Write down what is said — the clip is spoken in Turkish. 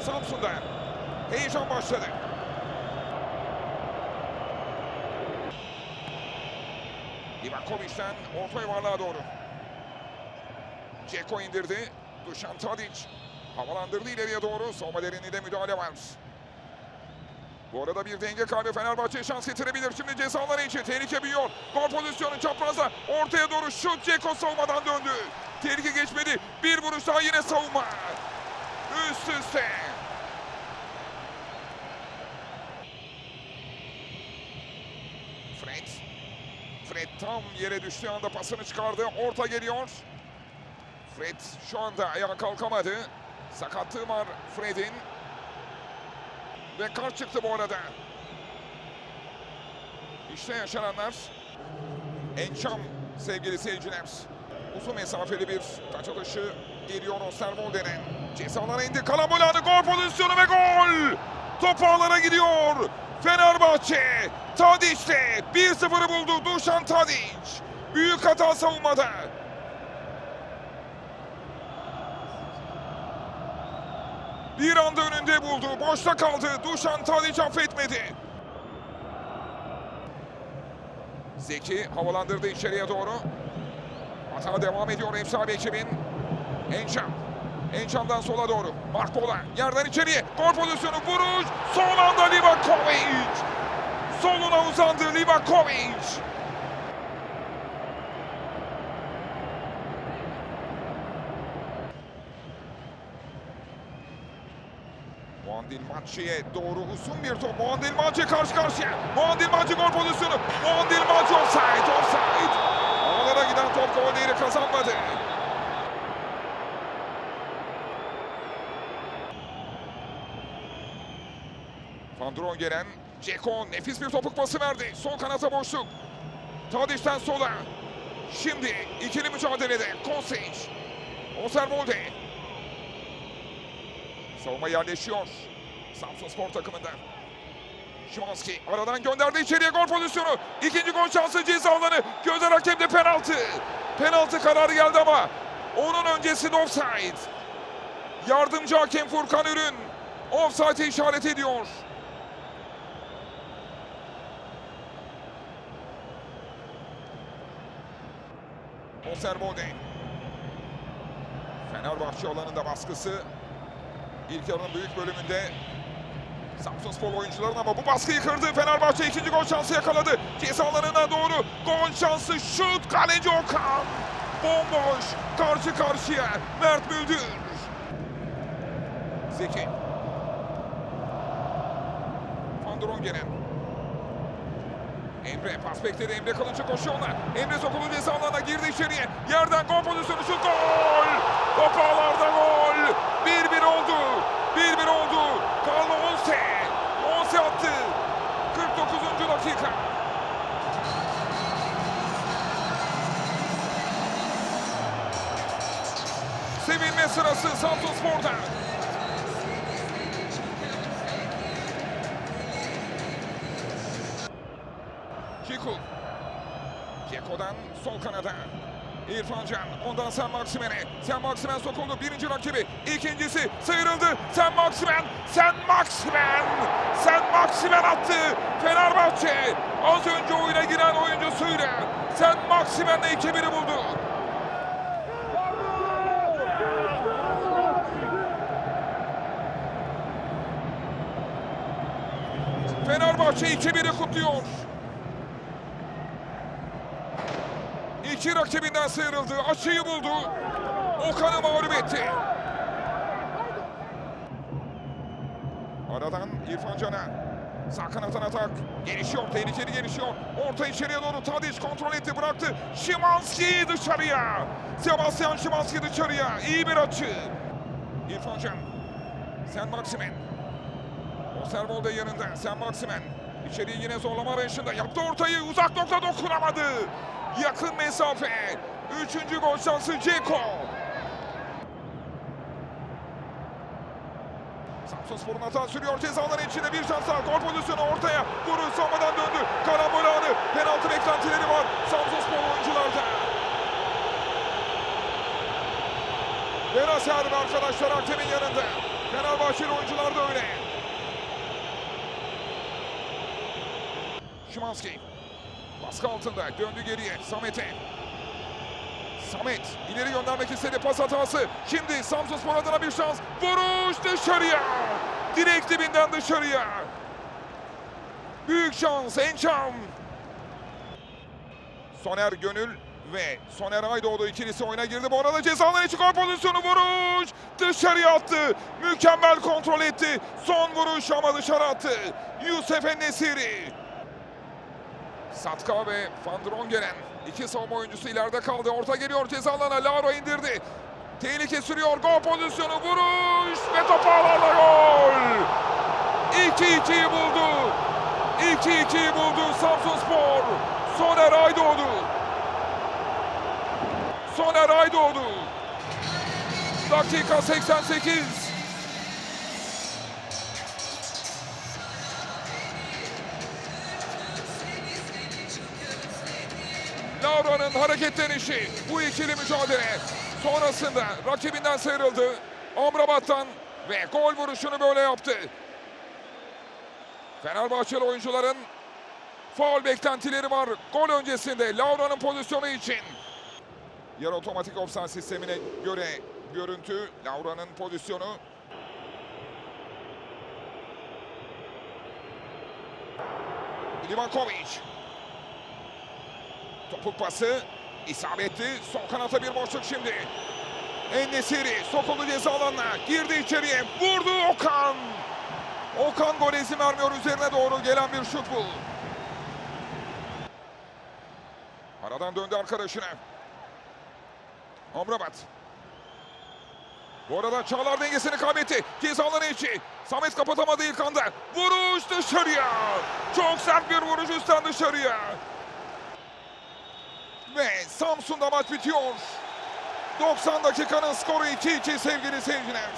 Samsun'da. Heyecan başladı. Livakovic'den orta yuvarlığa doğru. Ceko indirdi. Dušan Tadić havalandırdı ileriye doğru. Savunma derinliğinde müdahale var. Bu arada bir denge kaybı Fenerbahçe şans getirebilir. Şimdi cezaları için tehlike büyüyor. Gol pozisyonu çaprazda ortaya doğru şut Ceko savunmadan döndü. Tehlike geçmedi. Bir vuruş daha yine savunma. Üst üste. Fred. Fred tam yere düştüğü anda pasını çıkardı. Orta geliyor. Fred şu anda ayağa kalkamadı. Sakatlığı var Fred'in. Ve kart çıktı bu arada. İşte yaşananlar. Ençam sevgili seyirciler. Uzun mesafeli bir taç atışı geliyor Osterwolde'nin. Cezalara indi. Karambol aldı. Gol pozisyonu ve gol. Top ağlara gidiyor. Fenerbahçe Tadiç'le 1-0'ı buldu Dušan Tadić. Büyük hata savunmada. Bir anda önünde buldu. Boşta kaldı. Dušan Tadić affetmedi. Zeki havalandırdı içeriye doğru. Hata devam ediyor ev sahibi ekibin. Enşam. Enşam'dan sola doğru. Markola yerden içeriye. Gol pozisyonu vuruş. Soluna uzandı Livakovic. Muandil Maçi'ye doğru uzun bir top. Muandil Maçi karşı karşıya. Muandil Maçi gol pozisyonu. Muandil Maçi offside. Offside. Ağlara giden top gol değeri kazanmadı. Van Drongelen, Ceko nefis bir topuk pası verdi. Sol kanata boşluk. Tadiç'ten sola. Şimdi ikili mücadelede Kostic. Osterwolde. Savunma yerleşiyor. Samsun Spor takımında. Şimanski aradan gönderdi içeriye gol pozisyonu. İkinci gol şansı ceza alanı. Gözler hakemde penaltı. Penaltı kararı geldi ama onun öncesinde offside. Yardımcı hakem Furkan Ürün offside'e işaret ediyor. Osterwolde. Fenerbahçe alanında baskısı İlk yarının büyük bölümünde Samsun Spor oyuncuların ama bu baskıyı kırdı. Fenerbahçe ikinci gol şansı yakaladı. Ceza alanına doğru gol şansı şut kaleci Okan. Bomboş karşı karşıya Mert Müldür. Zeki. Van Drongelen. Emre pas bekledi. Emre kalınca koşuyorlar. Emre sokuldu ceza alanına girdi içeriye. Yerden gol pozisyonu şut gol. Top ağlarda gol. 1-1 oldu. 1-1 oldu. Carlo Onse. Onse attı. 49. dakika. Sevinme sırası Samsun Spor'da. Ciku. Ceko'dan sol kanada. İrfan Can. Ondan Sen Maksimen'e. Sen Maksimen sokuldu. Birinci rakibi. İkincisi sıyrıldı. Sen Maksimen. Sen Maksimen. Sen Maksimen attı. Fenerbahçe. Az önce oyuna giren oyuncusuyla. Sen Maksimen'le 2-1'i buldu. Fenerbahçe 2-1'i kutluyor. İki rakibinden sıyrıldı. Açıyı buldu. Okan'ı mağlup etti. Aradan İrfan Can'a. Sağ kanattan atak. Gelişiyor. Tehlikeli gelişiyor. Orta içeriye doğru Tadic kontrol etti. Bıraktı. Şimanski dışarıya. Sebastian Şimanski dışarıya. İyi bir açı. İrfan Can. Sen Maksimen. Osterwolde yanında. Sen Maksimen. İçeriye yine zorlama arayışında. Yaptı ortayı. Uzak nokta dokunamadı. Yakın mesafe. Üçüncü gol şansı Ceko. Samsun Spor'un hata sürüyor. Cezaların içinde bir şans daha. Gol pozisyonu ortaya. Vuru savunmadan döndü. Karambol anı. Penaltı beklentileri var. Samsun Spor oyuncularda. Benaser ve arkadaşlar hakemin yanında. Fenerbahçe Fenerbahçeli oyuncular da öyle. Şimanski. Baskı altında döndü geriye Samet'e. Samet ileri göndermek istedi pas hatası. Şimdi Samsunspor adına bir şans. Vuruş dışarıya. Direkt dibinden dışarıya. Büyük şans Ençam. Soner Gönül ve Soner Aydoğdu ikilisi oyuna girdi. Bu arada cezalar için gol pozisyonu vuruş. Dışarıya attı. Mükemmel kontrol etti. Son vuruş ama dışarı attı. Yusuf Nesiri. Satka ve Van Drongelen iki savunma oyuncusu ileride kaldı. Orta geliyor ceza alanına. Lauro indirdi. Tehlike sürüyor. Gol pozisyonu vuruş ve top ağlarla gol. 2-2'yi buldu. 2-2'yi buldu Samsunspor. Soner Aydoğdu. Soner Aydoğdu. Dakika 88. Laura'nın hareketlenişi bu ikili mücadele sonrasında rakibinden sıyrıldı. Amrabat'tan ve gol vuruşunu böyle yaptı. Fenerbahçeli oyuncuların faul beklentileri var gol öncesinde Laura'nın pozisyonu için. Yarı otomatik offside sistemine göre görüntü Laura'nın pozisyonu. Livakovic. Topuk pası isabetli. Sol kanata bir boşluk şimdi. Ennesiri sokuldu ceza alanına. Girdi içeriye. Vurdu Okan. Okan gol izin vermiyor. Üzerine doğru gelen bir şut bu. Aradan döndü arkadaşına. Amrabat. Bu arada Çağlar dengesini kaybetti. Ceza alanı içi. Samet kapatamadı ilk anda. Vuruş dışarıya. Çok sert bir vuruş üstten dışarıya. Ve Samsun'da maç bitiyor. 90 dakikanın skoru 2-2 sevgili seyirciler.